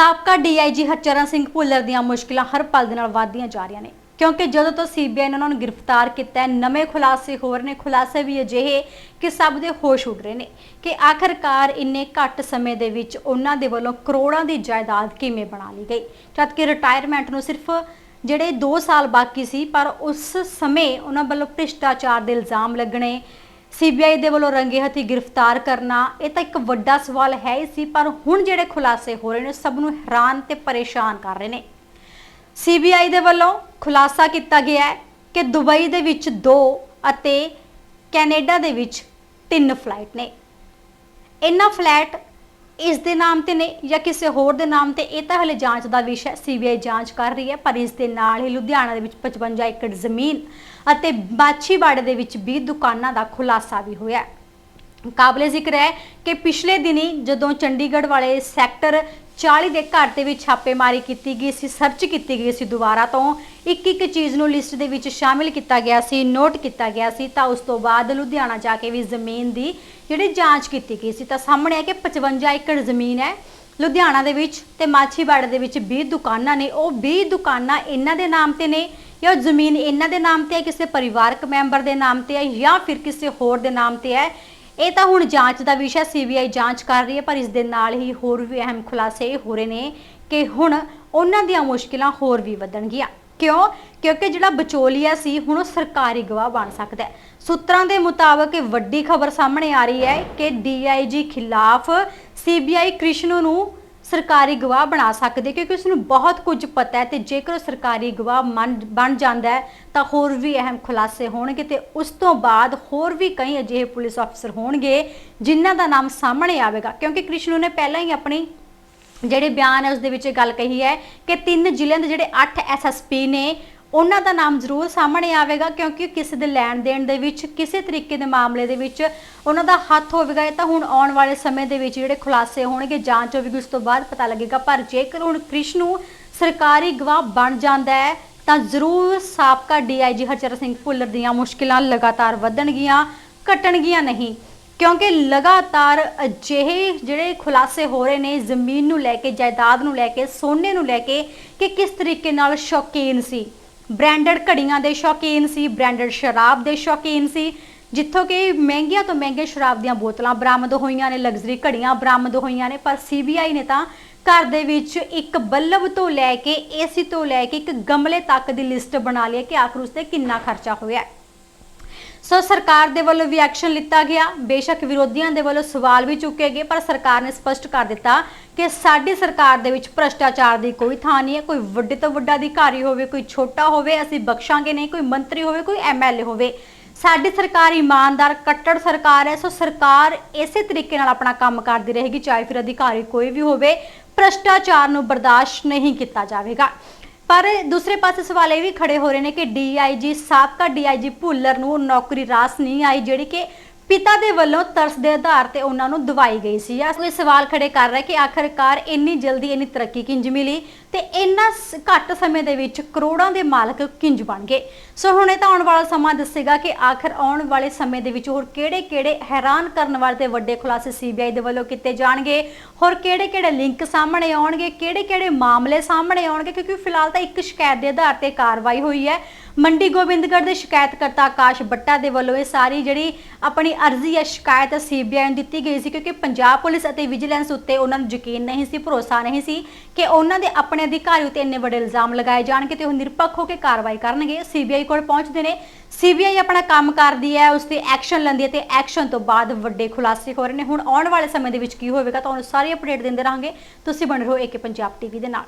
ਸਾਬਕਾ ਡੀਆਈਜੀ ਹਰਚਰਨ ਸਿੰਘ ਭੁੱਲਰ ਦੀਆਂ ਮੁਸ਼ਕਲਾਂ ਹਰ ਪਲ ਦੇ ਨਾਲ ਵਧਦੀਆਂ ਜਾ ਰਹੀਆਂ ਨੇ। ਕਿਉਂਕਿ ਜਦੋਂ ਤੋਂ ਸੀਬੀਆਈ ਨੇ ਉਹਨਾਂ ਨੂੰ ਗ੍ਰਿਫਤਾਰ ਕੀਤਾ ਹੈ, ਨਵੇਂ ਖੁਲਾਸੇ ਹੋਰ ਨੇ। ਖੁਲਾਸੇ ਵੀ ਅਜਿਹੇ ਕਿ ਸਭ ਦੇ ਹੋਸ਼ ਉੱਡ ਰਹੇ ਨੇ ਕਿ ਆਖਰਕਾਰ ਇੰਨੇ ਘੱਟ ਸਮੇਂ ਦੇ ਵਿੱਚ ਉਹਨਾਂ ਦੇ ਵੱਲੋਂ ਕਰੋੜਾਂ ਦੀ ਜਾਇਦਾਦ ਕਿਵੇਂ ਬਣਾ ਲਈ ਗਈ। ਜਦਕਿ ਰਿਟਾਇਰਮੈਂਟ ਨੂੰ ਸਿਰਫ ਜਿਹੜੇ 2 ਸਾਲ ਬਾਕੀ ਸੀ, ਪਰ ਉਸ ਸਮੇਂ ਉਹਨਾਂ ਵੱਲੋਂ ਭ੍ਰਿਸ਼ਟਾਚਾਰ ਦੇ ਇਲਜ਼ਾਮ ਲੱਗਣੇ ਸੀਬੀਆਈ ਦੇ ਵੱਲੋਂ ਰੰਗੇ ਹੱਥੀ ਗ੍ਰਿਫਤਾਰ ਕਰਨਾ, ਇਹ ਤਾਂ ਇੱਕ ਵੱਡਾ ਸਵਾਲ ਹੈ ਹੀ ਸੀ, ਪਰ ਹੁਣ ਜਿਹੜੇ ਖੁਲਾਸੇ ਹੋ ਰਹੇ ਨੇ, ਸਭ ਨੂੰ ਹੈਰਾਨ ਤੇ ਪਰੇਸ਼ਾਨ ਕਰ ਰਹੇ ਨੇ। ਸੀਬੀਆਈ ਦੇ ਵੱਲੋਂ ਖੁਲਾਸਾ ਕੀਤਾ ਗਿਆ ਹੈ ਕਿ ਦੁਬਈ ਦੇ ਵਿੱਚ 2 ਅਤੇ ਕੈਨੇਡਾ ਦੇ ਵਿੱਚ 3 ਫਲਾਈਟ ਨੇ। ਇਹਨਾਂ ਫਲੈਟ ਇਸ ਦੇ ਨਾਮ ਤੇ ਨੇ ਜਾਂ ਕਿਸੇ ਹੋਰ ਦੇ ਨਾਮ ਤੇ, ਇਹ ਤਾਂ ਹਲੇ ਜਾਂਚ ਦਾ ਵਿਸ਼ਾ ਸੀਬੀਆਈ ਜਾਂਚ ਕਰ ਰਹੀ ਹੈ, ਪਰ ਇਸ ਦੇ ਨਾਲ ਹੀ ਲੁਧਿਆਣਾ ਦੇ ਵਿੱਚ 55 ਏਕੜ ਜ਼ਮੀਨ ਅਤੇ ਬਾਛੀਵਾੜੇ ਦੇ ਵਿੱਚ 20 ਦੁਕਾਨਾਂ ਦਾ ਖੁਲਾਸਾ ਵੀ ਹੋਇਆ ਹੈ। ਕਾਬਲੇ ਜ਼ਿਕਰ ਹੈ ਕਿ ਪਿਛਲੇ ਦਿਨੀ ਜਦੋਂ ਚੰਡੀਗੜ੍ਹ ਵਾਲੇ ਸੈਕਟਰ 40 ਦੇ ਘਰ ਦੇ ਵਿੱਚ ਛਾਪੇਮਾਰੀ ਕੀਤੀ ਗਈ ਸੀ, ਸਰਚ ਕੀਤੀ ਗਈ ਸੀ ਦੁਬਾਰਾ ਤੋਂ, ਇੱਕ ਇੱਕ ਚੀਜ਼ ਨੂੰ ਲਿਸਟ ਦੇ ਵਿੱਚ ਸ਼ਾਮਿਲ ਕੀਤਾ ਗਿਆ ਸੀ, ਨੋਟ ਕੀਤਾ ਗਿਆ ਸੀ, ਤਾਂ ਉਸ ਤੋਂ ਬਾਅਦ ਲੁਧਿਆਣਾ ਜਾ ਕੇ ਵੀ ਜ਼ਮੀਨ ਦੀ ਜਿਹੜੀ ਜਾਂਚ ਕੀਤੀ ਗਈ ਸੀ। ਤਾਂ ਸਾਹਮਣੇ ਆ ਕਿ 55 ਏਕੜ ਜ਼ਮੀਨ ਹੈ ਲੁਧਿਆਣਾ ਦੇ ਵਿੱਚ ਤੇ ਮਾਛੀਵਾੜੇ ਦੇ ਵਿੱਚ 20 ਦੁਕਾਨਾਂ ਨੇ। ਉਹ 20 ਦੁਕਾਨਾਂ ਇਹਨਾਂ ਦੇ ਨਾਮ ਤੇ ਨੇ ਜਾਂ ਜ਼ਮੀਨ ਇਹਨਾਂ ਦੇ ਨਾਮ ਤੇ ਹੈ, ਕਿਸੇ ਪਰਿਵਾਰਕ ਮੈਂਬਰ ਦੇ ਨਾਮ ਤੇ ਹੈ ਜਾਂ ਫਿਰ ਕਿਸੇ ਹੋਰ ਦੇ ਨਾਮ ਤੇ ਹੈ? ਇਹ ਤਾਂ ਹੁਣ ਜਾਂਚ ਦਾ ਵਿਸ਼ਾ ਸੀਬੀਆਈ ਜਾਂਚ ਕਰ ਰਹੀ ਹੈ, ਪਰ ਇਸ ਦੇ ਨਾਲ ਹੀ ਹੋਰ ਵੀ ਅਹਿਮ ਖੁਲਾਸੇ ਹੋ ਰਹੇ ਨੇ ਕਿ ਹੁਣ ਉਹਨਾਂ ਦੀਆਂ ਮੁਸ਼ਕਿਲਾਂ ਹੋਰ ਵੀ ਵਧਣਗੀਆਂ। ਕਿਉਂ? ਕਿਉਂਕਿ ਜਿਹੜਾ ਵਿਚੋਲੀਆ ਸੀ, ਹੁਣ ਉਹ ਸਰਕਾਰੀ ਗਵਾਹ ਬਣ ਸਕਦਾ ਹੈ। ਸੂਤਰਾਂ ਦੇ ਮੁਤਾਬਕ ਇਹ ਵੱਡੀ ਖਬਰ ਸਾਹਮਣੇ ਆ ਰਹੀ ਹੈ ਕਿ ਡੀਆਈਜੀ ਖਿਲਾਫ ਸੀਬੀਆਈ ਕ੍ਰਿਸ਼ਨੋ ਨੂੰ ਸਰਕਾਰੀ ਗਵਾਹ ਬਣਾ ਸਕਦੇ, ਕਿਉਂਕਿ ਉਸ ਨੂੰ ਬਹੁਤ ਕੁਝ ਪਤਾ ਹੈ ਤੇ ਜੇਕਰ ਉਹ ਸਰਕਾਰੀ ਗਵਾਹ ਬਣ ਜਾਂਦਾ ਹੈ, ਤਾਂ ਹੋਰ ਵੀ ਅਹਿਮ ਖੁਲਾਸੇ ਹੋਣਗੇ ਤੇ ਉਸ ਤੋਂ ਬਾਅਦ ਹੋਰ ਵੀ ਕਈ ਅਜਿਹੇ ਪੁਲਿਸ ਅਫਸਰ ਹੋਣਗੇ, ਜਿਨ੍ਹਾਂ ਦਾ ਨਾਮ ਸਾਹਮਣੇ ਆਵੇਗਾ। ਕਿਉਂਕਿ ਕ੍ਰਿਸ਼ਨੂ ਨੇ ਪਹਿਲਾਂ ਹੀ ਆਪਣੀ ਜਿਹੜੇ ਬਿਆਨ ਹੈ ਉਸ ਦੇ ਵਿੱਚ ਇਹ ਗੱਲ ਕਹੀ ਹੈ ਕਿ ਤਿੰਨ ਜ਼ਿਲ੍ਹਿਆਂ ਦੇ ਜਿਹੜੇ 8 ਐਸਐਸਪੀ ਨੇ ਉਹਨਾਂ ਦਾ ਨਾਮ ਜ਼ਰੂਰ ਸਾਹਮਣੇ ਆਵੇਗਾ ਕਿਉਂਕਿ ਕਿਸੇ ਦੇ ਲੈਣ ਦੇਣ ਦੇ ਵਿੱਚ, ਕਿਸੇ ਤਰੀਕੇ ਦੇ ਮਾਮਲੇ ਦੇ ਵਿੱਚ ਉਹਨਾਂ ਦਾ ਹੱਥ ਹੋਵੇਗਾ। ਇਹ ਤਾਂ ਹੁਣ ਆਉਣ ਵਾਲੇ ਸਮੇਂ ਦੇ ਵਿੱਚ ਜਿਹੜੇ ਖੁਲਾਸੇ ਹੋਣਗੇ, ਜਾਂਚ ਹੋਵੇਗੀ, ਉਸ ਤੋਂ ਬਾਅਦ ਪਤਾ ਲੱਗੇਗਾ। ਪਰ ਜੇਕਰ ਹੁਣ ਕ੍ਰਿਸ਼ਨੂ ਸਰਕਾਰੀ ਗਵਾਹ ਬਣ ਜਾਂਦਾ ਹੈ, ਤਾਂ ਜ਼ਰੂਰ ਸਾਬਕਾ ਡੀਆਈਜੀ ਹਰਚਰਨ ਸਿੰਘ ਭੁੱਲਰ ਦੀਆਂ ਮੁਸ਼ਕਿਲਾਂ ਲਗਾਤਾਰ ਵਧਣਗੀਆਂ, ਘਟਣਗੀਆਂ ਨਹੀਂ। ਕਿਉਂਕਿ ਲਗਾਤਾਰ ਅਜਿਹੇ ਜਿਹੜੇ ਖੁਲਾਸੇ ਹੋ ਰਹੇ ਨੇ, ਜ਼ਮੀਨ ਨੂੰ ਲੈ ਕੇ, ਜਾਇਦਾਦ ਨੂੰ ਲੈ ਕੇ, ਸੋਨੇ ਨੂੰ ਲੈ ਕੇ, ਕਿ ਕਿਸ ਤਰੀਕੇ ਨਾਲ ਸ਼ੌਕੀਨ ਸੀ। ਬ੍ਰਾਂਡਡ ਘੜੀਆਂ ਦੇ ਸ਼ੌਕੀਨ ਸੀ ਬ੍ਰਾਂਡਡ ਸ਼ਰਾਬ ਦੇ ਸ਼ੌਕੀਨ ਸੀ, ਜਿੱਥੋਂ ਕਿ ਮਹਿੰਗੀਆਂ ਤੋਂ ਮਹਿੰਗੇ ਸ਼ਰਾਬ ਦੀਆਂ ਬੋਤਲਾਂ ਬਰਾਮਦ ਹੋਈਆਂ ਨੇ ਲਗਜ਼ਰੀ ਘੜੀਆਂ ਬਰਾਮਦ ਹੋਈਆਂ ਨੇ, ਪਰ ਸੀਬੀਆਈ ਨੇ ਤਾਂ ਘਰ ਦੇ ਵਿੱਚ ਇੱਕ ਬੱਲਬ ਤੋਂ ਲੈ ਕੇ ਏਸੀ ਤੋਂ ਲੈ ਕੇ ਇੱਕ ਗਮਲੇ ਤੱਕ ਦੀ ਲਿਸਟ ਬਣਾ ਲਈ ਕਿ ਆਖਰ ਉਸ ਤੇ ਕਿੰਨਾ ਖਰਚਾ ਹੋਇਆ ਹੈ। ਸੋ ਸਰਕਾਰ ਦੇ ਵੱਲੋਂ ਵੀ ਐਕਸ਼ਨ ਲਿੱਤਾ ਗਿਆ। ਬੇਸ਼ੱਕ ਵਿਰੋਧੀਆਂ ਦੇ ਵੱਲੋਂ ਸਵਾਲ ਵੀ ਚੁੱਕੇ ਗਏ, ਪਰ ਸਰਕਾਰ ਨੇ ਸਪਸ਼ਟ ਕਰ ਦਿੱਤਾ ਕਿ ਸਾਡੀ ਸਰਕਾਰ ਦੇ ਵਿੱਚ ਭ੍ਰਸ਼ਟਾਚਾਰ ਦੀ ਕੋਈ ਥਾਂ ਨਹੀਂ ਹੈ। ਕੋਈ ਵੱਡੇ ਤੋਂ ਵੱਡਾ ਅਧਿਕਾਰੀ ਹੋਵੇ, ਕੋਈ ਛੋਟਾ ਹੋਵੇ, ਅਸੀਂ ਬਖਸ਼ਾਂਗੇ ਨਹੀਂ, ਕੋਈ ਮੰਤਰੀ ਹੋਵੇ, ਕੋਈ ਐਮਐਲਏ ਹੋਵੇ। ਸਾਡੀ ਸਰਕਾਰ ਇਮਾਨਦਾਰ, ਕੱਟੜ ਸਰਕਾਰ ਹੈ। ਸੋ ਸਰਕਾਰ ਇਸੇ ਤਰੀਕੇ ਨਾਲ ਆਪਣਾ ਕੰਮ ਕਰਦੀ ਰਹੇਗੀ, ਚਾਹੇ ਫਿਰ ਅਧਿਕਾਰੀ ਕੋਈ ਵੀ ਹੋਵੇ। ਭ੍ਰਸ਼ਟਾਚਾਰ ਨੂੰ ਬਰਦਾਸ਼ਤ ਨਹੀਂ ਕੀਤਾ ਜਾਵੇਗਾ। ਪਰ ਦੂਸਰੇ ਪਾਸੇ ਸਵਾਲ ਇਹ ਵੀ ਖੜੇ ਹੋ ਰਹੇ ਨੇ ਕਿ ਡੀਆਈਜੀ ਸਾਬਕਾ ਡੀਆਈਜੀ ਭੁੱਲਰ ਨੂੰ ਨੌਕਰੀ ਰਾਸ ਨਹੀਂ ਆਈ ਜਿਹੜੀ ਕਿ ਪਿਤਾ ਦੇ ਵੱਲੋਂ ਤਰਸ ਦੇ ਆਧਾਰ ਤੇ ਉਹਨਾਂ ਨੂੰ ਦਵਾਈ ਗਈ ਸੀ। ਜਾਂ ਕੋਈ ਸਵਾਲ ਖੜੇ ਕਰ ਰਿਹਾ ਕਿ ਆਖਰਕਾਰ ਇੰਨੀ ਜਲਦੀ ਇੰਨੀ ਤਰੱਕੀ ਕਿੰਜ ਮਿਲੀ ਤੇ ਇੰਨਾ ਸ- ਘੱਟ ਸਮੇਂ ਦੇ ਵਿੱਚ ਕਰੋੜਾਂ ਦੇ ਮਾਲਕ ਕਿੰਜ ਬਣ ਗਏ? ਸੋ ਹੁਣ ਤਾਂ ਆਉਣ ਵਾਲਾ ਸਮਾਂ ਦੱਸੇਗਾ ਕਿ ਆਖਰ ਆਉਣ ਵਾਲੇ ਸਮੇਂ ਦੇ ਵਿੱਚ ਹੋਰ ਕਿਹੜੇ-ਕਿਹੜੇ ਹੈਰਾਨ ਕਰਨ ਵਾਲੇ ਤੇ ਵੱਡੇ ਖੁਲਾਸੇ ਸੀਬੀਆਈ ਦੇ ਵੱਲੋਂ ਕੀਤੇ ਜਾਣਗੇ? ਹੋਰ ਕਿਹੜੇ-ਕਿਹੜੇ ਲਿੰਕ ਸਾਹਮਣੇ ਆਉਣਗੇ? ਕਿਹੜੇ-ਕਿਹੜੇ ਮਾਮਲੇ ਸਾਹਮਣੇ ਆਉਣਗੇ? ਕਿਉਂਕਿ ਫਿਲਹਾਲ ਤਾਂ ਇੱਕ ਸ਼ਿਕਾਇਤ ਦੇ ਆਧਾਰ ਤੇ ਕਾਰਵਾਈ ਹੋਈ ਹੈ। ਮੰਡੀ ਗੋਬਿੰਦਗੜ੍ਹ ਦੇ ਸ਼ਿਕਾਇਤਕਰਤਾ ਆਕਾਸ਼ ਬੱਟਾ ਦੇ ਵੱਲੋਂ ਇਹ ਸਾਰੀ ਜਿਹੜੀ ਆਪਣੀ ਅਰਜ਼ੀ ਹੈ, ਸ਼ਿਕਾਇਤ ਸੀਬੀਆਈ ਨੂੰ ਦਿੱਤੀ ਗਈ ਸੀ ਕਿਉਂਕਿ ਪੰਜਾਬ ਪੁਲਿਸ ਅਤੇ ਵਿਜੀਲੈਂਸ ਉੱਤੇ ਉਹਨਾਂ ਨੂੰ ਯਕੀਨ ਨਹੀਂ ਸੀ, ਭਰੋਸਾ ਨਹੀਂ ਸੀ ਕਿ ਉਹਨਾਂ ਦੇ ਆਪਣੇ ਅਧਿਕਾਰੀ ਉੱਤੇ ਇੰਨੇ ਵੱਡੇ ਇਲਜ਼ਾਮ ਲਗਾਏ ਜਾਣਗੇ ਤੇ ਉਹ ਨਿਰਪੱਖ ਹੋ ਕੇ ਕਾਰਵਾਈ ਕਰਨਗੇ। ਸੀਬੀਆਈ ਕੋਲ ਪਹੁੰਚਦੇ ਨੇ। ਸੀਬੀਆਈ ਆਪਣਾ ਕੰਮ ਕਰਦੀ ਹੈ, ਉਸ ਤੇ ਐਕਸ਼ਨ ਲੈਂਦੀ ਹੈ ਤੇ ਐਕਸ਼ਨ ਤੋਂ ਬਾਅਦ ਵੱਡੇ ਖੁਲਾਸੇ ਹੋ ਰਹੇ ਨੇ। ਹੁਣ ਆਉਣ ਵਾਲੇ ਸਮੇਂ ਦੇ ਵਿੱਚ ਕੀ ਹੋਵੇਗਾ ਤੁਹਾਨੂੰ ਸਾਰੀ ਅਪਡੇਟ ਦਿੰਦੇ ਰਹਾਂਗੇ। ਤੁਸੀਂ ਬਣ ਰਹੋ ਏਕੇ ਪੰਜਾਬ ਟੀਵੀ ਦੇ ਨਾਲ।